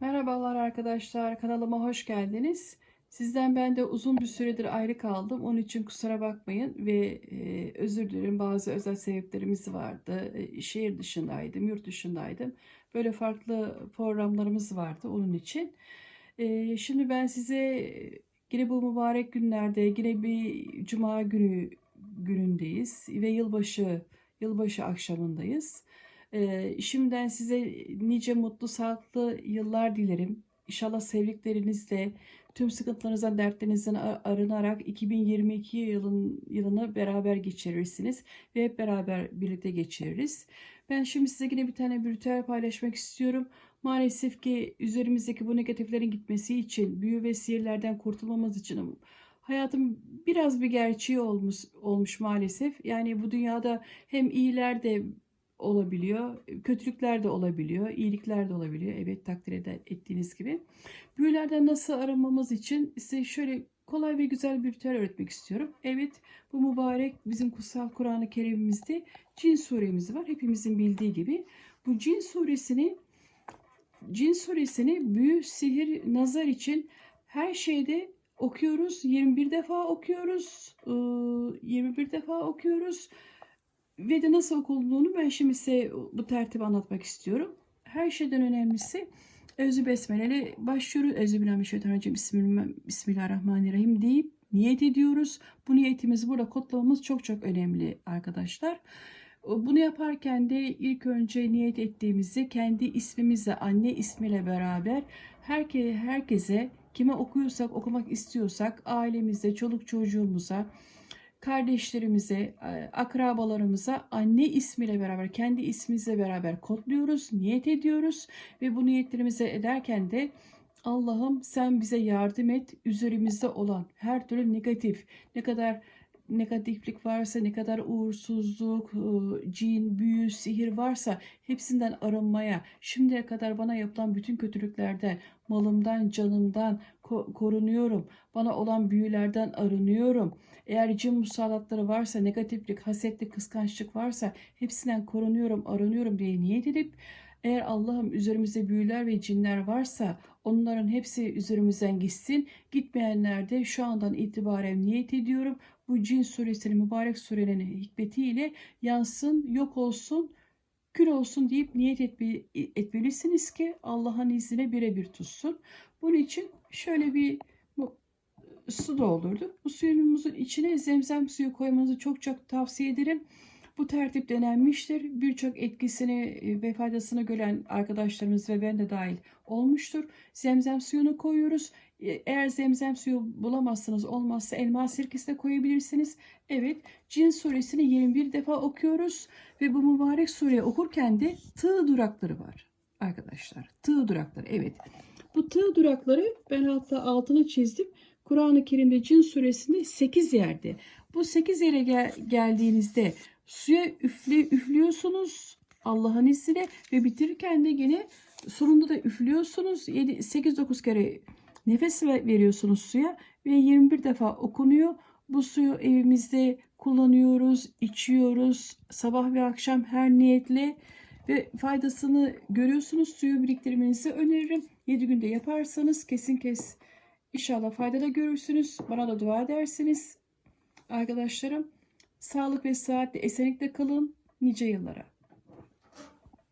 Merhabalar arkadaşlar, kanalıma hoş geldiniz. Sizden ben de uzun bir süredir ayrı kaldım. Onun için kusura bakmayın ve e, özür dilerim. Bazı özel sebeplerimiz vardı. E, şehir dışındaydım, yurt dışındaydım. Böyle farklı programlarımız vardı onun için. E, şimdi ben size yine bu mübarek günlerde, yine bir cuma günü günündeyiz ve yılbaşı yılbaşı akşamındayız. Ee, şimdiden size nice mutlu, sağlıklı yıllar dilerim. İnşallah sevdiklerinizle tüm sıkıntılarınızdan, dertlerinizden arınarak 2022 yılın, yılını beraber geçirirsiniz ve hep beraber birlikte geçiririz. Ben şimdi size yine bir tane bir ritüel paylaşmak istiyorum. Maalesef ki üzerimizdeki bu negatiflerin gitmesi için, büyü ve sihirlerden kurtulmamız için hayatım biraz bir gerçeği olmuş, olmuş maalesef. Yani bu dünyada hem iyiler de olabiliyor. Kötülükler de olabiliyor. iyilikler de olabiliyor. Evet takdir ede- ettiğiniz gibi. Büyülerden nasıl arınmamız için size şöyle kolay ve güzel bir ritüel öğretmek istiyorum. Evet bu mübarek bizim kutsal Kur'an-ı Kerim'imizde Cin suremiz var. Hepimizin bildiği gibi. Bu Cin suresini Cin suresini büyü, sihir, nazar için her şeyde okuyoruz. 21 defa okuyoruz. Ee, 21 defa okuyoruz. Ve de nasıl okunduğunu ben şimdi size bu tertibi anlatmak istiyorum. Her şeyden önemlisi Özü Besmele'yle başlıyoruz. Özü Billahimişşeytanirracim. Bismillah- Bismillahirrahmanirrahim deyip niyet ediyoruz. Bu niyetimizi burada kodlamamız çok çok önemli arkadaşlar. Bunu yaparken de ilk önce niyet ettiğimizi kendi ismimizle, anne ismiyle beraber herke, herkese kime okuyorsak, okumak istiyorsak ailemize, çoluk çocuğumuza, kardeşlerimize, e, akrabalarımıza anne ismiyle beraber, kendi ismimizle beraber kodluyoruz, niyet ediyoruz ve bu niyetlerimizi ederken de Allah'ım sen bize yardım et. Üzerimizde olan her türlü negatif, ne kadar negatiflik varsa, ne kadar uğursuzluk, e, cin, büyü, sihir varsa hepsinden arınmaya, şimdiye kadar bana yapılan bütün kötülüklerden, malımdan, canımdan ko- korunuyorum. Bana olan büyülerden arınıyorum. Eğer cin musallatları varsa, negatiflik, hasetlik, kıskançlık varsa hepsinden korunuyorum, arınıyorum diye niyet edip eğer Allah'ım üzerimizde büyüler ve cinler varsa onların hepsi üzerimizden gitsin. Gitmeyenler de şu andan itibaren niyet ediyorum. Bu cin suresinin mübarek surenin hikmetiyle yansın, yok olsun, kül olsun deyip niyet etme, etmelisiniz ki Allah'ın izniyle birebir tutsun. Bunun için şöyle bir su doldurduk. Bu suyumuzun içine zemzem suyu koymanızı çok çok tavsiye ederim. Bu tertip denenmiştir. Birçok etkisini e, ve faydasını gören arkadaşlarımız ve ben de dahil olmuştur. Zemzem suyunu koyuyoruz. E, Eğer zemzem suyu bulamazsınız olmazsa elma sirkesi de koyabilirsiniz. Evet Cin suresini 21 defa okuyoruz ve bu mübarek sureyi okurken de tığ durakları var arkadaşlar. Tığ durakları evet. Bu tığ durakları ben hatta altını çizdim. Kur'an-ı Kerim'de Cin suresinde 8 yerde. Bu 8 yere gel- geldiğinizde suya üfle, üflüyorsunuz Allah'ın izniyle ve bitirirken de yine sonunda da üflüyorsunuz. 8-9 kere nefes ver- veriyorsunuz suya ve 21 defa okunuyor. Bu suyu evimizde kullanıyoruz, içiyoruz. Sabah ve akşam her niyetle ve faydasını görüyorsunuz. Suyu biriktirmenizi öneririm. 7 günde yaparsanız kesin kes inşallah fayda da görürsünüz. Bana da dua edersiniz. Arkadaşlarım sağlık ve sıhhatle esenlikle kalın nice yıllara.